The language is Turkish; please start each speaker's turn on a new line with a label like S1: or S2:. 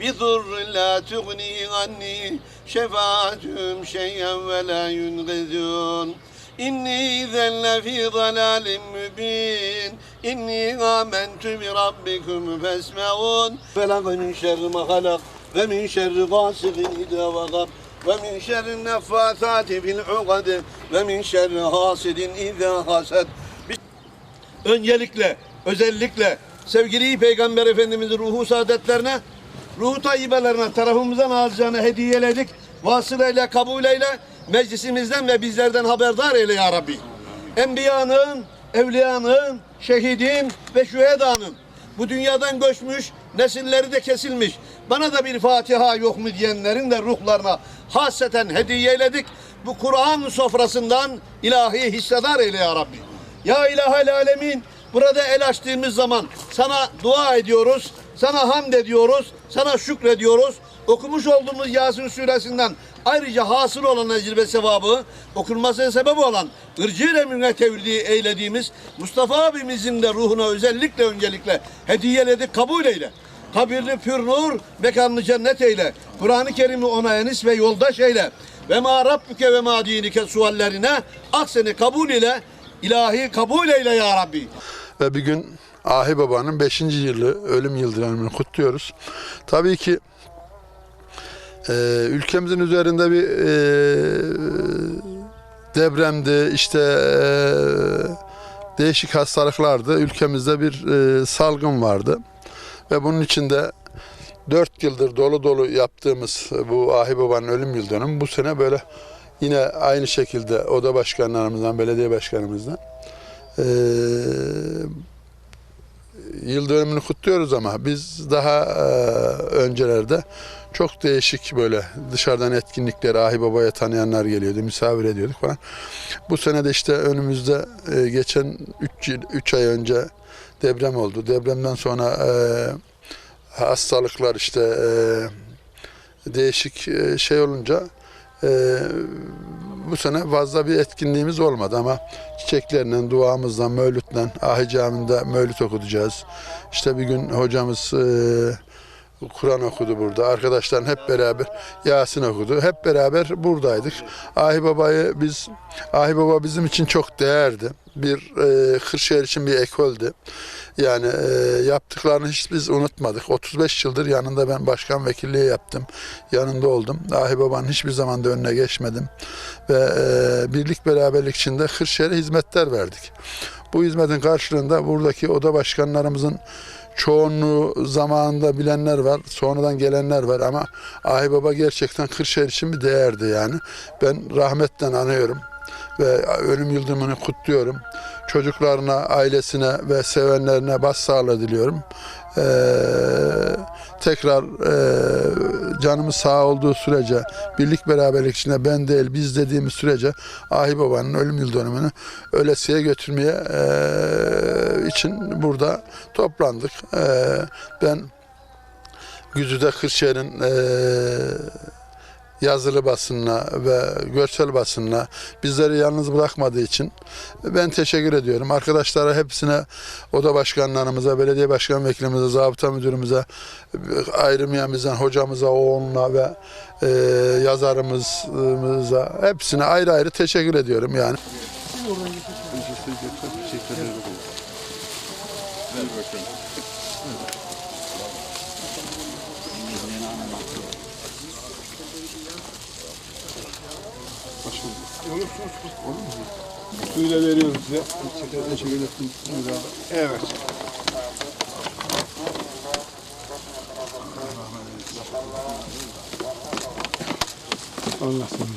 S1: بضر لا تغني عني شفاعتهم شيئا ولا ينقذون إني إذا لفي ضلال مبين إني آمنت بربكم فاسمعون فلق من شر ما خلق ومن شر غاسق إذا وقب ومن شر النفاثات في العقد ومن شر حاسد إذا حسد Öncelikle, özellikle sevgili Peygamber Efendimizin ruhu saadetlerine, ruhu tayyibelerine tarafımızdan alacağını hediyeledik. Vasılayla, kabul eyle, meclisimizden ve bizlerden haberdar eyle ya Rabbi. Enbiyanın, evliyanın, şehidin ve şühedanın bu dünyadan göçmüş, nesilleri de kesilmiş. Bana da bir Fatiha yok mu diyenlerin de ruhlarına hasreten hediye eyledik. Bu Kur'an sofrasından ilahi hissedar eyle ya Rabbi. Ya ilahel alemin burada el açtığımız zaman sana dua ediyoruz, sana hamd ediyoruz, sana şükrediyoruz. Okumuş olduğumuz Yasin suresinden ayrıca hasıl olan ecir ve sevabı okunmasına sebep olan ırcıyla münge tevlidi eylediğimiz Mustafa abimizin de ruhuna özellikle öncelikle hediyeledik kabul eyle. Kabirli pür nur, mekanını cennet eyle. Kur'an-ı Kerim'i ona enis ve yoldaş eyle. Ve ma rabbuke ve ma dinike suallerine aksini kabul ile ilahi kabul eyle ya Rabbi.
S2: Ve bir gün Ahi Baba'nın 5. yılı ölüm yıl dönümünü kutluyoruz. Tabii ki e, ülkemizin üzerinde bir e, depremdi, işte e, değişik hastalıklardı. Ülkemizde bir e, salgın vardı ve bunun içinde 4 yıldır dolu dolu yaptığımız bu Ahi Baba'nın ölüm yıl dönümü bu sene böyle yine aynı şekilde oda başkanlarımızdan, belediye başkanımızdan eee yıl dönümünü kutluyoruz ama biz daha eee, öncelerde çok değişik böyle dışarıdan etkinlikler Ahi Baba'ya tanıyanlar geliyordu, misafir ediyorduk falan. Bu sene de işte önümüzde eee, geçen 3 3 ay önce deprem oldu. Depremden sonra eee, hastalıklar işte değişik şey olunca bu sene fazla bir etkinliğimiz olmadı ama çiçeklerle, duamızla, mevlütle, Ahi Camii'nde mevlüt okutacağız. İşte bir gün hocamız eee, Kur'an okudu burada. Arkadaşlar hep beraber Yasin okudu. Hep beraber buradaydık. Ahi Baba'yı biz Ahi Baba bizim için çok değerdi. Bir e, Kırşehir için bir ekoldü. Yani e, yaptıklarını hiç biz unutmadık. 35 yıldır yanında ben başkan vekilliği yaptım. Yanında oldum. Ahi Baba'nın hiçbir zaman da önüne geçmedim. Ve e, birlik beraberlik içinde Kırşehir'e hizmetler verdik. Bu hizmetin karşılığında buradaki oda başkanlarımızın çoğunluğu zamanında bilenler var, sonradan gelenler var ama Ahi Baba gerçekten Kırşehir için bir değerdi yani. Ben rahmetle anıyorum ve ölüm yıl dönümünü kutluyorum. Çocuklarına, ailesine ve sevenlerine başsağlığı diliyorum. Ee, tekrar e, canımız sağ olduğu sürece, birlik beraberlik içinde ben değil biz dediğimiz sürece Ahi Baba'nın ölüm yıl dönümünü ölesiye götürmeye e, için burada toplandık. E, ben Güzü'de Kırşehir'in e, yazılı basınına ve görsel basınına bizleri yalnız bırakmadığı için ben teşekkür ediyorum. Arkadaşlara hepsine, oda başkanlarımıza, belediye başkan vekilimize, zabıta müdürümüze, ayrımiyemizden hocamıza, oğluna ve e, yazarımıza hepsine ayrı ayrı teşekkür ediyorum yani.
S3: Suyla veriyorum size. Teşekkür ederim. Evet. Allah seni.